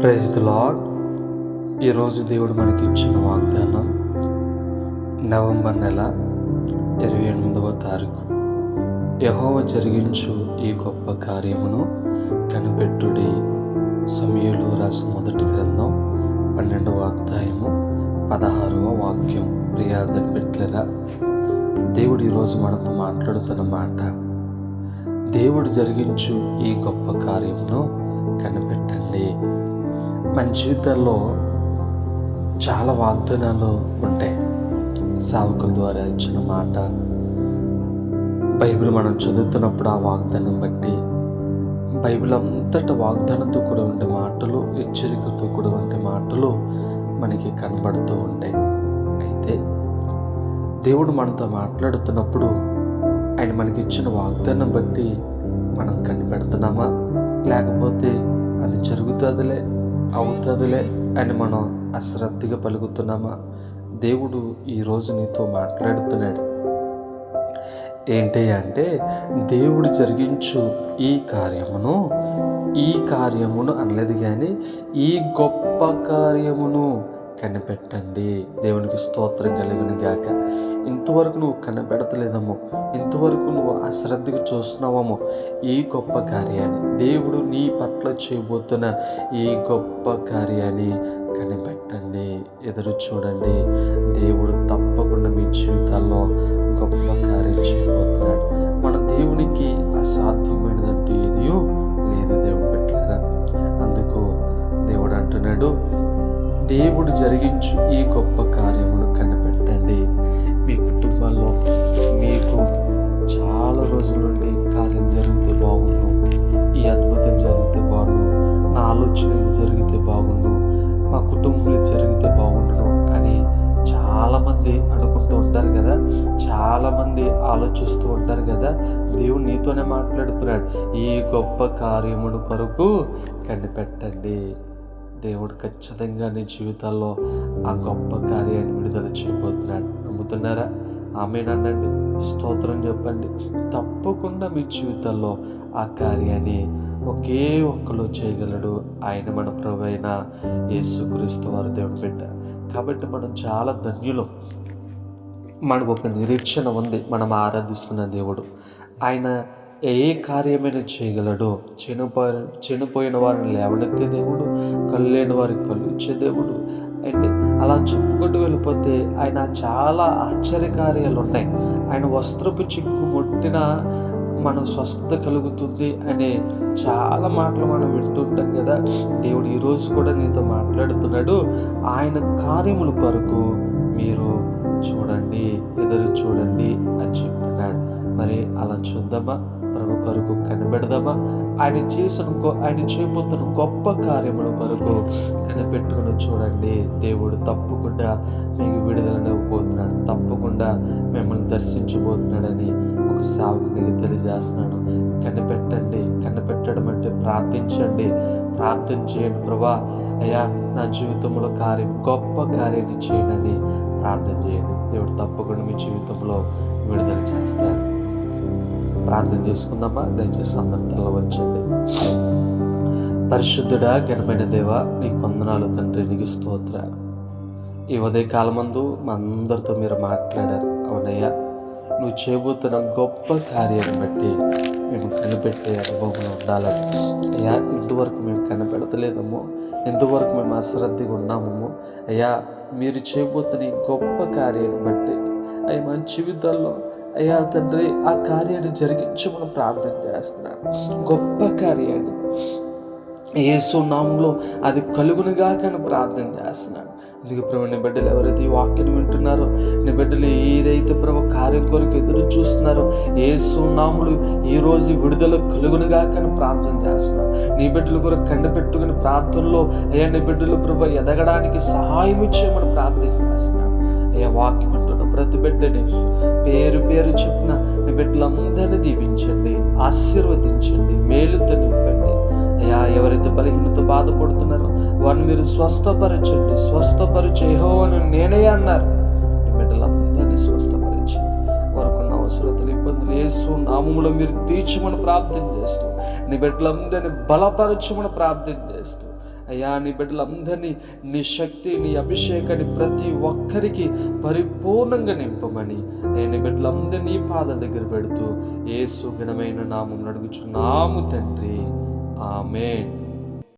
Praise the lord ఈరోజు దేవుడు మనకి ఇచ్చిన వాగ్దానం నవంబర్ నెల ఇరవై ఎనిమిదవ తారీఖు. యహోవ జరిగించు ఈ గొప్ప కార్యమును కనిపెట్టుడి. సమయంలో రాసిన మొదటి గ్రంథం పన్నెండవ అధ్యాయము పదహారవ వాక్యం. ప్రియాదని పెట్టలేరా దేవుడు ఈరోజు మనతో మాట్లాడుతున్న మాట దేవుడు జరిగించు ఈ గొప్ప కార్యమును కనిపెట్టండి. మన జీవితాల్లో చాలా వాగ్దానాలు ఉంటాయి. సావుకుల ద్వారా ఇచ్చిన మాట బైబిల్ మనం చదువుతున్నప్పుడు ఆ వాగ్దానం బట్టి బైబిల్ అంతటా వాగ్దానంతో కూడా ఉండే మాటలు హెచ్చరికతో కూడా ఉండే మాటలు మనకి కనబడుతూ ఉంటాయి. అయితే దేవుడు మనతో మాట్లాడుతున్నప్పుడు ఆయన మనకి ఇచ్చిన వాగ్దానం బట్టి మనం కనిపెడుతున్నామా? లేకపోతే అది జరుగుతుందిలే? అవుతుందిలే అని మనం అశ్రద్ధగా పలుకుతున్నామా? దేవుడు ఈరోజు నీతో మాట్లాడుతున్నాడు. ఏంటి అంటే దేవుడు జరిగించు ఈ కార్యమును ఈ కార్యమును అనలేదు కానీ ఈ గొప్ప కార్యమును కనిపెట్టండి. దేవునికి స్తోత్రం కలిగిన గాక. ఇంతవరకు నువ్వు కనిపెడతలేదమ్మో. ఇంతవరకు నువ్వు అశ్రద్ధగా చూస్తున్నావేమో ఈ గొప్ప కార్యాన్ని దేవుడు నీ పట్ల చేయబోతున్న ఈ గొప్ప కార్యాన్ని కనిపెట్టండి. ఎదురు చూడండి. దేవుడు తప్పకుండా మీ జీవితాల్లో దేవుడు జరిగించు ఈ గొప్ప కార్యమును కనిపెట్టండి. మీ కుటుంబాల్లో మీకు చాలా రోజుల నుండి కార్యం జరిగితే బాగుండు. ఈ అద్భుతం జరిగితే బాగుండు. నా ఆలోచన ఇది జరిగితే బాగుండు. మా కుటుంబం ఇది జరిగితే బాగుండును అని చాలామంది అనుకుంటూ ఉంటారు కదా. చాలామంది ఆలోచిస్తూ ఉంటారు కదా. దేవుడు నీతోనే మాట్లాడుతున్నాడు. ఈ గొప్ప కార్యమును కొరకు కనిపెట్టండి. దేవుడు ఖచ్చితంగా నీ జీవితాల్లో ఆ గొప్ప కార్యాన్ని విడుదల చేయబోతున్నాడు. నమ్ముతున్నారా? ఆమె అనండి. స్తోత్రం చెప్పండి. తప్పకుండా మీ జీవితాల్లో ఆ కార్యాన్ని ఒకే ఒక్కరు చేయగలడు ఆయన మన ప్రభు అయిన యేసుక్రీస్తు వారు దేవుడు బిడ్డ. కాబట్టి మనం చాలా ధన్యులం. మనకు ఒక నిరీక్షణ ఉంది. మనం ఆరాధిస్తున్న దేవుడు. ఆయన ఏ కార్యమైనా చేయగలడు? చనిపోయిన చనిపోయిన వారిని లేవనెత్తే దేవుడు కళ్ళు లేని వారికి కళ్ళు ఇచ్చే దేవుడు. అండ్ అలా చెప్పుకుంటూ వెళ్ళిపోతే ఆయన చాలా ఆశ్చర్యకార్యాలు ఉన్నాయి ఆయన వస్త్రపు చిక్కు ముట్టిన మన స్వస్థత కలుగుతుంది అనే చాలా మాటలు మనం వింటుంటాం కదా. దేవుడు ఈరోజు కూడా నీతో మాట్లాడుతున్నాడు. ఆయన కార్యముల కొరకు మీరు చూడండి ఎదురు చూడండి అని చెప్తున్నాడు. మరి అలా చూద్దామా? ప్రభు కొరకు కనిపెడదామా? ఆయన చేసిన ఆయన చేయబోతున్న గొప్ప కార్యముల కొరకు కనిపెట్టుకుని చూడండి. దేవుడు తప్పకుండా మీకు విడుదలను పోతున్నాడు తప్పకుండా మిమ్మల్ని దర్శించబోతున్నాడని ఒక సాగునికి తెలియజేస్తున్నాను. కనిపెట్టండి. కనిపెట్టడం అంటే ప్రార్థించండి. ప్రార్థన చేయండి. ప్రభా అయ్యా నా జీవితంలో కార్యం గొప్ప కార్యాన్ని చేయండి ప్రార్థన చేయండి. దేవుడు తప్పకుండా మీ జీవితంలో విడుదల చేస్తాడు. ప్రార్థన చేసుకుందామా? దయచేసి అందరి తల వచ్చండి పరిశుద్ధుడా ఘనమైన దేవ నీ కొందనాలు తండ్రి నీకు స్తోత్ర ఈ ఉదయ కాలమందు మా అందరితో మీరు మాట్లాడారు. అవునయ్యా నువ్వు చేయబోతున్న గొప్ప కార్యాన్ని బట్టి మేము కనిపెట్టే అనుభవం ఉండాలని. అయ్యా ఇంతవరకు మేము కనిపెడతలేదమ్మో ఇంతవరకు మేము అశ్రద్ధగా ఉన్నామమ్మో. అయ్యా మీరు చేయబోతున్న ఈ గొప్ప కార్యాన్ని బట్టి అవి మా జీవితాల్లో అయ్యా తండ్రి ఆ కార్యాన్ని జరిగించమని ప్రార్థన చేస్తున్నాను గొప్ప కార్యాన్ని. యేసు అది కలుగునుగా కానీ ప్రార్థన చేస్తున్నాను అందుకే ప్రభు నీ బిడ్డలు ఎవరైతే ఈ వాక్యం వింటున్నారో నీ బిడ్డలు ఏదైతే ప్రభు కార్యం కొరకు ఎదురు చూస్తున్నారో ఏ సున్నాములు ఈ రోజు విడుదల కలుగునుగా కానీ ప్రార్థన చేస్తున్నాను నీ బిడ్డలు కొరకు కండపెట్టుకుని ప్రార్థనలో అయ్యా నీ బిడ్డలు ప్రభు ఎదగడానికి సహాయం ఇచ్చేయమని ప్రార్థన చేస్తున్నాను అయ్యా వాక్యం ప్రతి బిడ్డని పేరు పేరు చెప్పిన నీ బిడ్డలందరినీ దీవించండి ఆశీర్వదించండి మేలుతో నింపండి. అయ్యా ఎవరైతే బలహీనతో బాధపడుతున్నారో వారిని మీరు స్వస్థపరచండి స్వస్థపరిచే అని నేనే అన్నారు. నీ బిడ్డలందరినీ స్వస్థపరచండి. వారికున్న అవసరతలు ఇబ్బందులు వేసు నామములో మీరు తీర్చమని ప్రార్థన చేస్తూ నీ బిడ్డలందరినీ బలపరచమని ప్రార్థన చేస్తూ అయ్యా నీ బిడ్డలందరినీ నీ శక్తి నీ అభిషేకాన్ని ప్రతి ఒక్కరికి పరిపూర్ణంగా నింపమని అయ్యా నీ బిడ్డలందరినీ పాదాల దగ్గర పెడుతూ ఏ సుగుణమైన నామం అడుగుచున్నాము తండ్రి. ఆమెన్.